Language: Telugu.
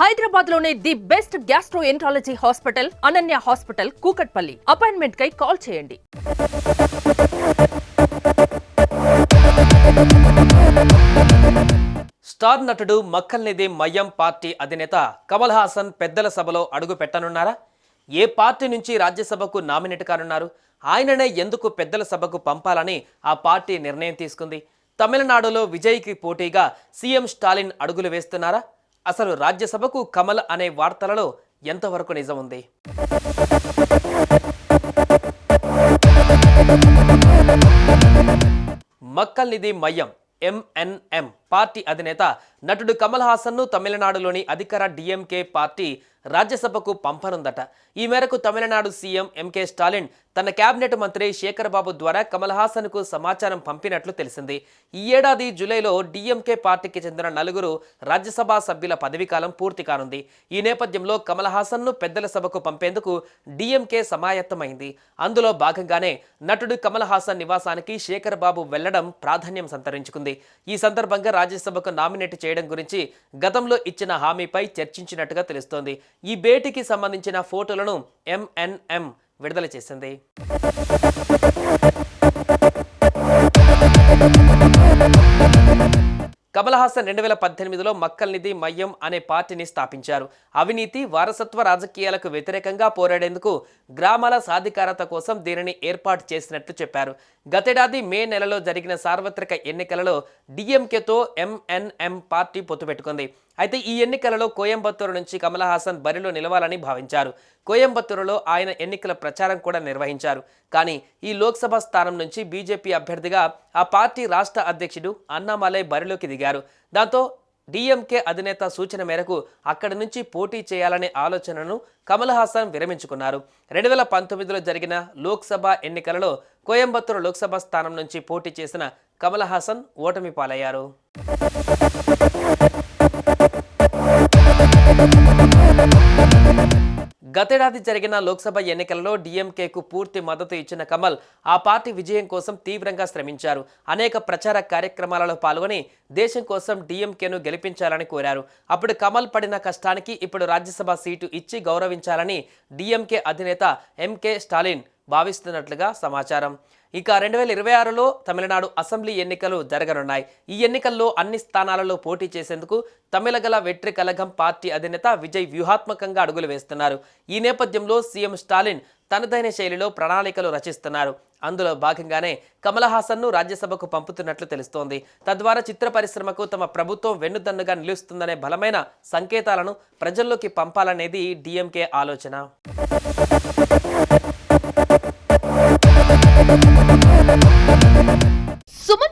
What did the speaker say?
హైదరాబాద్లోనే the best gastroenterology hospital Ananya hospital Kukatpally. Appointment కై కాల్ చేయండి. స్టార్ నటుడు మక్కల్నిధి మయ్యం పార్టీ అధినేత కమల్ హాసన్ పెద్దల సభలో అడుగు పెట్టనున్నారా? ఏ పార్టీ నుంచి రాజ్యసభకు నామినేట్ కానున్నారు? ఆయననే ఎందుకు పెద్దల సభకు పంపాలని ఆ పార్టీ నిర్ణయం తీసుకుంది? తమిళనాడులో విజయ్కి పోటీగా సీఎం స్టాలిన్ అడుగులు వేస్తున్నారా? అసలు రాజ్యసభకు కమల్ అనే వార్తలలో ఎంతవరకు నిజం ఉంది? మక్కల్ నిధి మయ్యం ఎంఎన్ఎం పార్టీ అధినేత నటుడు కమల్ హాసన్ను తమిళనాడులోని అధికార డిఎంకే పార్టీ రాజ్యసభకు పంపనుందట. ఈ మేరకు తమిళనాడు సీఎం ఎంకే స్టాలిన్ తన కేబినెట్ మంత్రి శేఖర్ బాబు ద్వారా కమల్ హాసన్కు సమాచారం పంపినట్లు తెలిసింది. ఈ ఏడాది జూలైలో డిఎంకే పార్టీకి చెందిన నలుగురు రాజ్యసభ సభ్యుల పదవీకాలం పూర్తి కానుంది. ఈ నేపథ్యంలో కమల్ హాసన్ను పెద్దల సభకు పంపేందుకు డిఎంకే సమాయత్తమైంది. అందులో భాగంగానే నటుడు కమల్ హాసన్ నివాసానికి శేఖర్ బాబు వెళ్ళడం ప్రాధాన్యం సంతరించుకుంది. ఈ సందర్భంగా రాజ్యసభకు నామినేట్ చేయడం గురించి గతంలో ఇచ్చిన హామీపై చర్చించినట్టుగా తెలుస్తోంది. ఈ భేటీకి సంబంధించిన ఫోటోలను ఎంఎన్ఎం విడుదల చేసింది. కమల్ హాసన్ రెండు వేల పద్దెనిమిదిలో మక్కల్ నిధి మయ్యం అనే పార్టీని స్థాపించారు. అవినీతి వారసత్వ రాజకీయాలకు వ్యతిరేకంగా పోరాడేందుకు గ్రామాల సాధికారత కోసం దీనిని ఏర్పాటు చేసినట్లు చెప్పారు. గతేడాది మే నెలలో జరిగిన సార్వత్రిక ఎన్నికలలో డిఎంకేతో ఎంఎన్ఎం పార్టీ పొత్తు పెట్టుకుంది. అయితే ఈ ఎన్నికలలో కోయంబత్తూరు నుంచి కమల్ హాసన్ బరిలో నిలవాలని భావించారు. కోయంబత్తూరులో ఆయన ఎన్నికల ప్రచారం కూడా నిర్వహించారు. కానీ ఈ లోక్సభ స్థానం నుంచి బీజేపీ అభ్యర్థిగా ఆ పార్టీ రాష్ట్ర అధ్యక్షుడు అన్నామలై బరిలోకి దిగారు. దాంతో డిఎంకే అధినేత సూచన మేరకు అక్కడి నుంచి పోటీ చేయాలనే ఆలోచనను కమల్ హాసన్ విరమించుకున్నారు. రెండు వేల పంతొమ్మిదిలో జరిగిన లోక్సభ ఎన్నికలలో కోయంబత్తూరు లోక్సభ స్థానం నుంచి పోటీ చేసిన కమల్ హాసన్ ఓటమి పాలయ్యారు గతేడాది జరిగిన లోక్సభ ఎన్నికలలో డీఎంకేకు పూర్తి మద్దతు ఇచ్చిన కమల్ ఆ పార్టీ విజయం కోసం తీవ్రంగా శ్రమించారు. అనేక ప్రచార కార్యక్రమాలలో పాల్గొని దేశం కోసం డీఎంకేను గెలిపించాలని కోరారు. అప్పుడు కమల్ పడిన కష్టానికి ఇప్పుడు రాజ్యసభ సీటు ఇచ్చి గౌరవించాలని డీఎంకే అధినేత ఎంకే స్టాలిన్ భావిస్తున్నట్లుగా సమాచారం. ఇక రెండు వేల ఇరవై ఆరులో తమిళనాడు అసెంబ్లీ ఎన్నికలు జరగనున్నాయి. ఈ ఎన్నికల్లో అన్ని స్థానాలలో పోటీ చేసేందుకు తమిళగల వెట్రి కలగం పార్టీ అధినేత విజయ్ వ్యూహాత్మకంగా అడుగులు వేస్తున్నారు. ఈ నేపథ్యంలో సీఎం స్టాలిన్ తనదైన శైలిలో ప్రణాళికలు రచిస్తున్నారు. అందులో భాగంగానే కమల్ హాసన్ను రాజ్యసభకు పంపుతున్నట్లు తెలుస్తోంది. తద్వారా చిత్ర పరిశ్రమకు తమ ప్రభుత్వం వెన్నుదన్నుగా నిలుస్తుందనే బలమైన సంకేతాలను ప్రజల్లోకి పంపాలనేది డిఎంకే ఆలోచన.